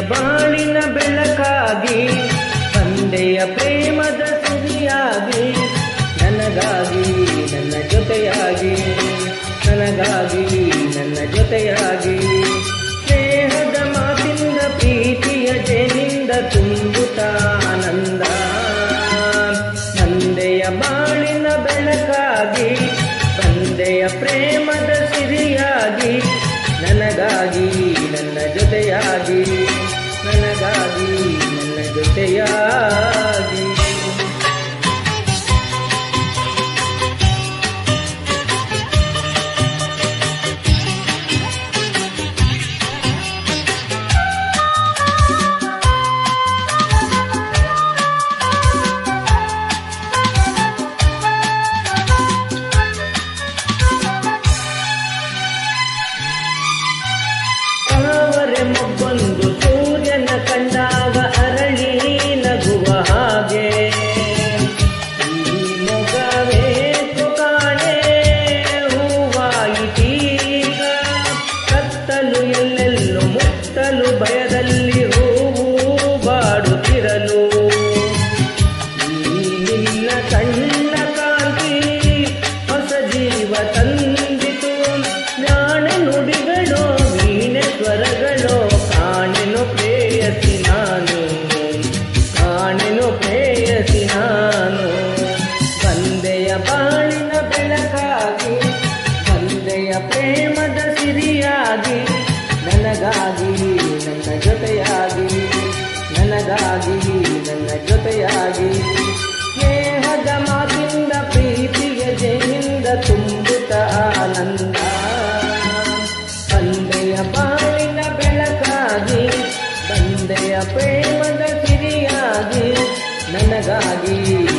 ಬಾಳಿನ ಬೆಳಕಾಗಿ, ತಂದೆಯ ಪ್ರೇಮದ ಸುರಿಯಾಗಿ ನನಗಾಗಿ ನನ್ನ ಜೊತೆಯಾಗಿ, ನನಗಾಗಿ ನನ್ನ ಜೊತೆಯಾಗಿ. ಸ್ನೇಹದ ಮಾತಿಂದ ಪ್ರೀತಿಯ ಜನಿಂದ ತುಂಬುತ್ತ ಆನಂದ. ತಂದೆಯ ಬಾಳಿನ ಬೆಳಕಾಗಿ, ತಂದೆಯ ಪ್ರೇಮದ ನನ್ನ ಜೊತೆಯಾಗಿ ನನಗಾಗಿ ನನ್ನ ಜೊತೆಯಾಗಿ ಪ್ರೇಮದ ಸಿರಿಯಾಗಿ, ನನಗಾಗಿ ನನ್ನ ಜೊತೆಯಾಗಿ, ನನಗಾಗಿ ನನ್ನ ಜೊತೆಯಾಗಿ. ಸ್ನೇಹದ ಮಾತಿಂದ, ಪ್ರೀತಿಯ ಜೈನಿಂದ ತುಂಬುತ್ತ ಆನಂದ, ತಂದೆಯ ಬಾಳಿನ ಬೆಳಕಾಗಿ, ತಂದೆಯ ಪ್ರೇಮದ ಸಿರಿಯಾಗಿ, ನನಗಾಗಿ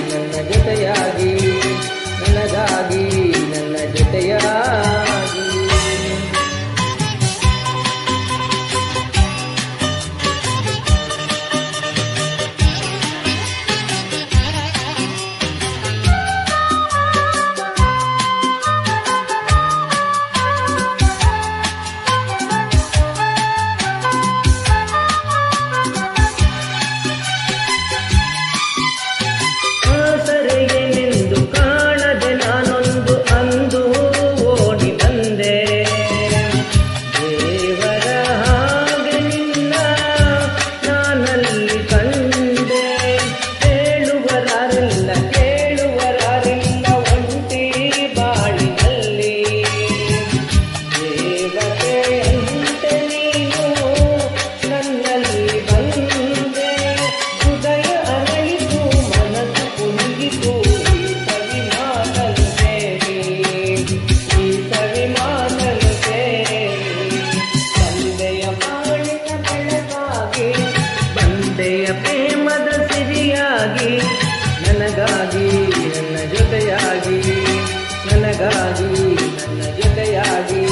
ನನಗಾಗಿ ನನ್ನ ಜೊತೆಯಾಗಿ.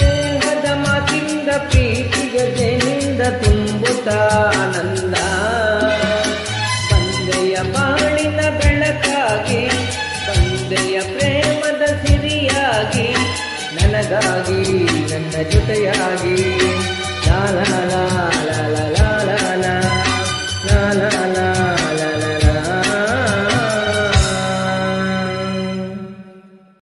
ದೇಹದ ಮಾತಿಂದ ಪ್ರೀತಿಯ ಜನಿಂದ ತುಂಬುತ್ತ ಆನಂದ. ತಂದೆಯ ಬಾಳಿನ ಬೆಳಕಾಗಿ, ತಂದೆಯ ಪ್ರೇಮದ ಸಿರಿಯಾಗಿ, ನನಗಾಗಿ, ನನ್ನ ಜೊತೆಯಾಗಿ. ಲಾ